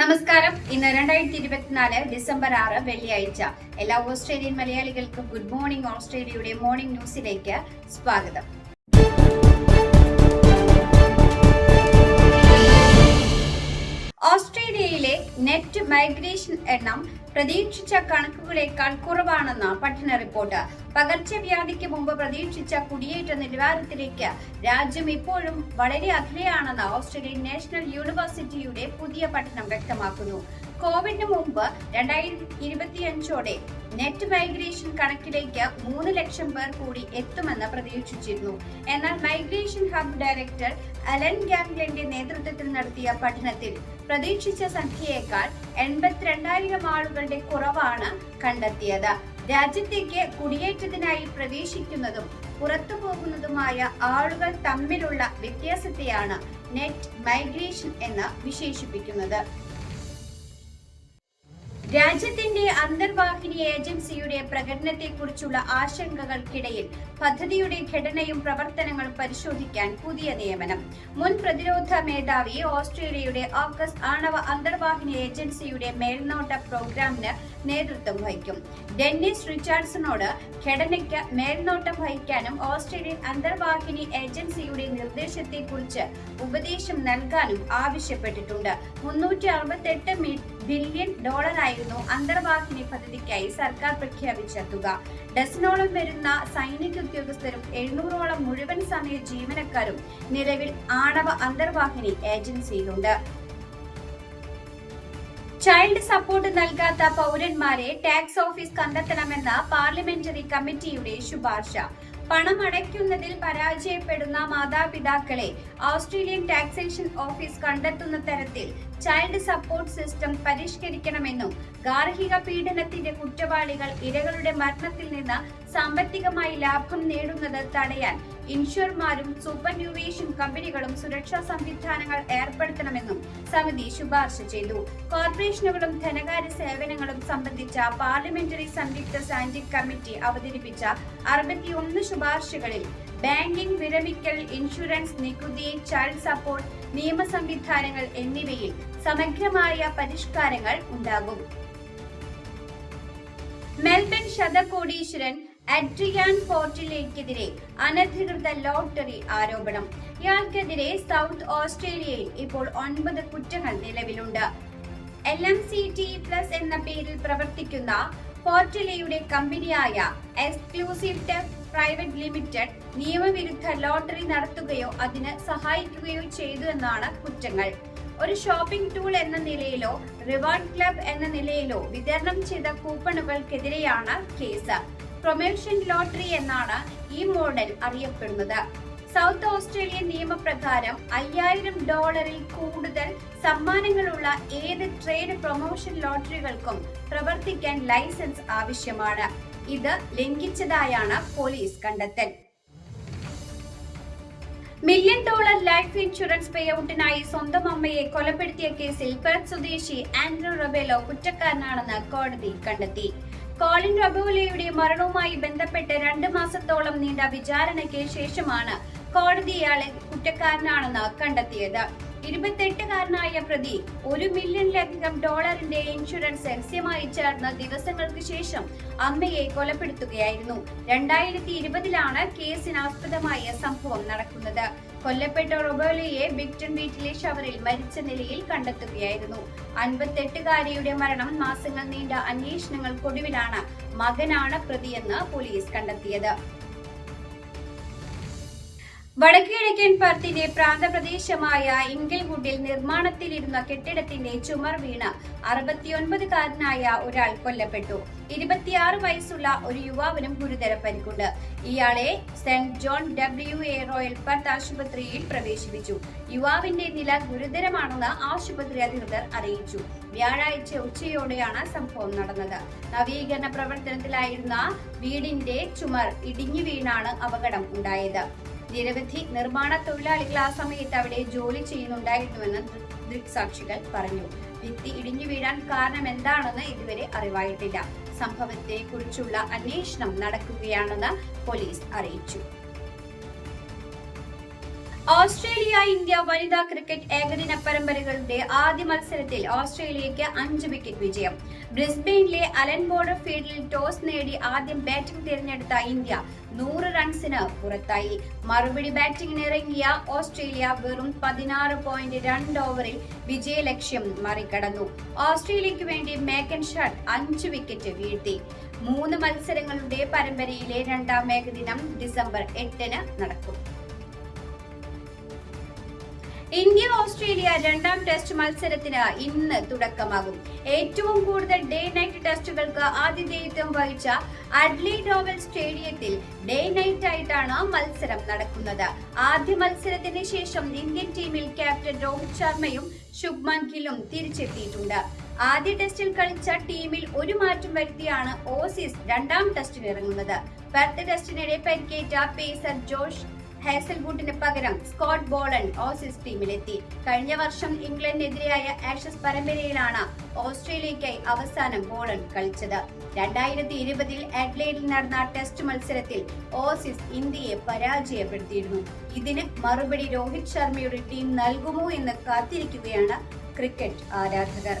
നമസ്കാരം. ഇന്ന് രണ്ടായിരത്തി ഇരുപത്തിനാല് ഡിസംബർ ആറ് വെള്ളിയാഴ്ച. എല്ലാ ഓസ്ട്രേലിയൻ മലയാളികൾക്കും ഗുഡ് മോർണിംഗ് ഓസ്ട്രേലിയയുടെ മോർണിംഗ് ന്യൂസിലേക്ക് സ്വാഗതം. നെറ്റ് മൈഗ്രേഷൻ എണ്ണം പ്രതീക്ഷിച്ച കണക്കുകളേക്കാൾ കുറവാണെന്ന് പഠന റിപ്പോർട്ട്. പകർച്ചവ്യാധിക്ക് മുമ്പ് പ്രതീക്ഷിച്ച കുടിയേറ്റ നിലവാരത്തിലേക്ക് രാജ്യം ഇപ്പോഴും വളരെ അകലെയാണെന്ന് ഓസ്ട്രേലിയൻ നാഷണൽ യൂണിവേഴ്സിറ്റിയുടെ പുതിയ പഠനം വ്യക്തമാക്കുന്നു. കോവിഡിന് മുമ്പ് രണ്ടായിരത്തി ഇരുപത്തിയഞ്ചോടെ നെറ്റ് മൈഗ്രേഷൻ കണക്കിലേക്ക് മൂന്ന് ലക്ഷം പേർ കൂടി എത്തുമെന്ന് പ്രതീക്ഷിച്ചിരുന്നു. എന്നാൽ മൈഗ്രേഷൻ ഹബ് ഡയറക്ടർ അലൻ ഗാംഗ്ലന്റെ നേതൃത്വത്തിൽ നടത്തിയ പഠനത്തിൽ പ്രതീക്ഷിച്ച സംഖ്യയേക്കാൾ എൺപത്തിരണ്ടായിരം ആളുകളുടെ കുറവാണ് കണ്ടെത്തിയത്. രാജ്യത്തേക്ക് കുടിയേറ്റത്തിനായി പ്രവേശിക്കുന്നതും പുറത്തു പോകുന്നതുമായ ആളുകൾ തമ്മിലുള്ള വ്യത്യാസത്തെയാണ് നെറ്റ് മൈഗ്രേഷൻ എന്ന് വിശേഷിപ്പിക്കുന്നത്. രാജ്യത്തിന്റെ അന്തർവാഹിനി ഏജൻസിയുടെ പ്രകടനത്തെക്കുറിച്ചുള്ള ആശങ്കകൾക്കിടയിൽ പദ്ധതിയുടെ ഘടനയും പ്രവർത്തനങ്ങളും പരിശോധിക്കാൻ പുതിയ നിയമനം. മുൻ പ്രതിരോധ മേധാവി ഓസ്ട്രേലിയയുടെ ഓക്കസ് ആണവ അന്തർവാഹിനി ഏജൻസിയുടെ മേൽനോട്ട പ്രോഗ്രാമിന് നേതൃത്വം വഹിക്കും. ഡെന്നിസ് റിച്ചാർഡ്സണോട് ഘടനയ്ക്ക് മേൽനോട്ടം വഹിക്കാനും ഓസ്ട്രേലിയൻ അന്തർവാഹിനി ഏജൻസിയുടെ നിർദ്ദേശത്തെക്കുറിച്ച് ഉപദേശം നൽകാനും ആവശ്യപ്പെട്ടിട്ടുണ്ട്. മുന്നൂറ്റി അറുപത്തെട്ട് ബില്യൺ ഡോളറായിരുന്നു അന്തർവാഹിനി പദ്ധതിക്കായി സർക്കാർ പ്രഖ്യാപിച്ച തുക ഡസനോളം വരുന്ന സൈനിക ഉദ്യോഗസ്ഥരും എഴുന്നൂറോളം മുഴുവൻ സമയ ജീവനക്കാരും നിലവിൽ ആണവ അന്തർവാഹിനി ഏജൻസിയിലുണ്ട്. ചൈൽഡ് സപ്പോർട്ട് നൽകാത്ത പൗരന്മാരെ ടാക്സ് ഓഫീസ് കണ്ടെത്തണമെന്ന പാർലമെന്ററി കമ്മിറ്റിയുടെ ശുപാർശ. പണം അടയ്ക്കുന്നതിൽ പരാജയപ്പെടുന്ന മാതാപിതാക്കളെ ഓസ്ട്രേലിയൻ ടാക്സേഷൻ ഓഫീസ് കണ്ടെത്തുന്ന തരത്തിൽ ചൈൽഡ് സപ്പോർട്ട് സിസ്റ്റം പരിഷ്കരിക്കണമെന്നും ഗാർഹിക പീഡനത്തിന്റെ കുറ്റവാളികൾ ഇരകളുടെ മരണത്തിൽ നിന്ന് സാമ്പത്തികമായി ലാഭം നേടുന്നത് തടയാൻ ഇൻഷുർമാരും സൂപ്പർന്യൂവേഷൻ കമ്പനികളും സുരക്ഷാ സംവിധാനങ്ങൾ ഏർപ്പെടുത്തണമെന്നും സമിതി ശുപാർശ ചെയ്തു. കോർപ്പറേഷനുകളും ധനകാര്യ സേവനങ്ങളും സംബന്ധിച്ച പാർലമെന്ററി സംയുക്ത സ്റ്റാൻഡിംഗ് കമ്മിറ്റി അവതരിപ്പിച്ച അറുപത്തിയൊന്ന് ശുപാർശകളിൽ ബാങ്കിംഗ് വിരമിക്കൽ ഇൻഷുറൻസ് നികുതി ചൈൽഡ് സപ്പോർട്ട് നിയമ സംവിധാനങ്ങൾ എന്നിവയിൽ സമഗ്രമായ പരിഷ്കാരങ്ങൾ ഉണ്ടാകും. മെൽബൺ ശതകോടീശ്വരൻ അഡ്രിയാൻ പോർട്ടിലേക്കെതിരെ അനധികൃത ലോട്ടറി ആരോപണം. ഇയാൾക്കെതിരെ സൗത്ത് ഓസ്ട്രേലിയയിൽ ഇപ്പോൾ ഒൻപത് കുറ്റങ്ങൾ നിലവിലുണ്ട്. L M C T plus എന്ന പേരിൽ പ്രവർത്തിക്കുന്ന പോർട്ടിലയുടെ കമ്പനിയായ എക്സ്ക്ലൂസീവ് ടെക് പ്രൈവറ്റ് ലിമിറ്റഡ് നിയമവിരുദ്ധ ലോട്ടറി നടത്തുകയോ അതിന് സഹായിക്കുകയോ ചെയ്തു എന്നാണ് കുറ്റങ്ങൾ. ഒരു ഷോപ്പിംഗ് ടൂൾ എന്ന നിലയിലോ റിവാർഡ് ക്ലബ് എന്ന നിലയിലോ വിതരണം ചെയ്ത കൂപ്പണുകൾക്കെതിരെയാണ് കേസ്. പ്രൊമോഷൻ ലോട്ടറി എന്നാണ് ഈ മോഡൽ അറിയപ്പെടുന്നത്. സൗത്ത് ഓസ്ട്രേലിയൻ നിയമപ്രകാരം അയ്യായിരം ഡോളറിൽ കൂടുതൽ സമ്മാനങ്ങളുള്ള ഏത് ട്രേഡ് പ്രൊമോഷൻ ലോട്ടറികൾക്കും പ്രവർത്തിക്കാൻ ലൈസൻസ് ആവശ്യമാണ്. ഇത് ലംഘിച്ചതായാണ് പോലീസ് കണ്ടെത്തൽ. Million dollar life insurance pay ഔട്ടിനായി സ്വന്തം അമ്മയെ കൊലപ്പെടുത്തിയ കേസിൽ പെർത്ത് സ്വദേശി ആൻഡ്രോ റബേലോ കുറ്റക്കാരനാണെന്ന് കോടതി കണ്ടെത്തി. കോളിൻ റബോലയുടെ മരണവുമായി ബന്ധപ്പെട്ട് രണ്ട് മാസത്തോളം നീണ്ട വിചാരണയ്ക്ക് ശേഷമാണ് കോടതി ഇയാളെ കുറ്റക്കാരനാണെന്ന് കണ്ടെത്തിയത്. ഇരുപത്തെട്ടുകാരനായ പ്രതി ഒരു മില്യണിലധികം ഡോളറിന്റെ ഇൻഷുറൻസ് രഹസ്യമായി ചേർന്ന ദിവസങ്ങൾക്ക് ശേഷം അമ്മയെ കൊലപ്പെടുത്തുകയായിരുന്നു. രണ്ടായിരത്തി ഇരുപതിലാണ് കേസിനാസ്പദമായ സംഭവം നടക്കുന്നത്. കൊല്ലപ്പെട്ട റൊബോലയെ ബിക്ടൺ വീട്ടിലെ ഷവറിൽ മരിച്ച നിലയിൽ കണ്ടെത്തുകയായിരുന്നു. അൻപത്തെട്ടുകാരിയുടെ മരണം മാസങ്ങൾ നീണ്ട അന്വേഷണങ്ങൾക്കൊടുവിലാണ് മകനാണ് പ്രതിയെന്ന് പോലീസ് കണ്ടെത്തിയത്. വടക്കുകിഴക്കൻ പർത്തിന്റെ പ്രാന്തപ്രദേശമായ ഇംഗിൾവുഡിൽ നിർമ്മാണത്തിലിരുന്ന കെട്ടിടത്തിന്റെ ചുമർ വീണ് അറുപത്തിയൊൻപതുകാരനായ ഒരാൾ കൊല്ലപ്പെട്ടു. ഇരുപത്തിയാറ് വയസ്സുള്ള ഒരു യുവാവിനും ഗുരുതര പരിക്കുണ്ട്. ഇയാളെ Saint John W A Royal Perth ആശുപത്രിയിൽ പ്രവേശിപ്പിച്ചു. യുവാവിന്റെ നില ഗുരുതരമാണെന്ന് ആശുപത്രി അധികൃതർ അറിയിച്ചു. വ്യാഴാഴ്ച ഉച്ചയോടെയാണ് സംഭവം നടന്നത്. നവീകരണ പ്രവർത്തനത്തിലായിരുന്ന വീടിന്റെ ചുമർ ഇടിഞ്ഞു വീണാണ് അപകടം ഉണ്ടായത്. നിരവധി നിർമ്മാണ തൊഴിലാളികൾ ആ സമയത്ത് അവിടെ ജോലി ചെയ്യുന്നുണ്ടായിരുന്നുവെന്ന് ദൃക്സാക്ഷികൾ പറഞ്ഞു. ഭിത്തി ഇടിഞ്ഞു വീഴാൻ കാരണം എന്താണെന്ന് ഇതുവരെ അറിവായിട്ടില്ല. സംഭവത്തെ കുറിച്ചുള്ള അന്വേഷണം നടക്കുകയാണെന്ന് പോലീസ് അറിയിച്ചു. ഓസ്ട്രേലിയ ഇന്ത്യ വനിതാ ക്രിക്കറ്റ് ഏകദിന പരമ്പരകളുടെ ആദ്യ മത്സരത്തിൽ ഓസ്ട്രേലിയയ്ക്ക് അഞ്ച് വിക്കറ്റ് വിജയം. ബ്രിസ്ബെയിനിലെ അലൻ ബോർഡർ ഫീൽഡിൽ ടോസ് നേടി ആദ്യം ബാറ്റിംഗ് തിരഞ്ഞെടുത്ത ഇന്ത്യ നൂറ് റൺസിന് പുറത്തായി. മറുപടി ബാറ്റിംഗിന് ഇറങ്ങിയ ഓസ്ട്രേലിയ വെറും പതിനാറ് പോയിന്റ് രണ്ട് ഓവറിൽ വിജയലക്ഷ്യം മറികടന്നു. ഓസ്ട്രേലിയയ്ക്ക് വേണ്ടി മേക്കൻ ഷട്ട് അഞ്ച് വിക്കറ്റ് വീഴ്ത്തി. മൂന്ന് മത്സരങ്ങളുടെ പരമ്പരയിലെ രണ്ടാം ഏകദിനം ഡിസംബർ എട്ടിന് നടക്കും. ഇന്ത്യ ഓസ്ട്രേലിയ രണ്ടാം ടെസ്റ്റ് മത്സരത്തിന് ഇന്ന് തുടക്കമാകും. ഏറ്റവും കൂടുതൽ ഡേ നൈറ്റ് ടെസ്റ്റുകൾക്ക് ആതിഥേയത്വം വഹിച്ച അഡ്ലി ഡോവൽ സ്റ്റേഡിയത്തിൽ ഡേ നൈറ്റ് ആയിട്ടാണ് മത്സരം നടക്കുന്നത്. ആദ്യ മത്സരത്തിന് ശേഷം ഇന്ത്യൻ ടീമിൽ ക്യാപ്റ്റൻ രോഹിത് ശർമ്മയും ശുഭ്മാൻ ഗില്ലും തിരിച്ചെത്തിയിട്ടുണ്ട്. ആദ്യ ടെസ്റ്റിൽ കളിച്ച ടീമിൽ ഒരു മാറ്റം വരുത്തിയാണ് ഓസീസ് രണ്ടാം ടെസ്റ്റിനിറങ്ങുന്നത്. പെർത്ത് ടെസ്റ്റിനിടെ പരിക്കേറ്റ പേസർ ജോഷ് ഹേസൽവുഡിന് പകരം സ്കോട്ട് ബോളൻ ഓസീസ് ടീമിലെത്തി. കഴിഞ്ഞ വർഷം ഇംഗ്ലണ്ടിനെതിരായ ആഷസ് പരമ്പരയിലാണ് ഓസ്ട്രേലിയയ്ക്കായി അവസാനം ബോളൻ കളിച്ചത്. രണ്ടായിരത്തി ഇരുപതിൽ അഡ്ലൈഡിൽ നടന്ന ടെസ്റ്റ് മത്സരത്തിൽ ഓസീസ് ഇന്ത്യയെ പരാജയപ്പെടുത്തിയിരുന്നു. ഇതിന് മറുപടി രോഹിത് ശർമ്മയുടെ ടീം നൽകുമോ എന്ന് കാത്തിരിക്കുകയാണ് ക്രിക്കറ്റ് ആരാധകർ.